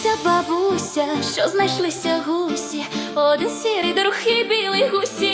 Бабуся, бабуся, що знайшлися гусі, один сірий, другий білий гусі.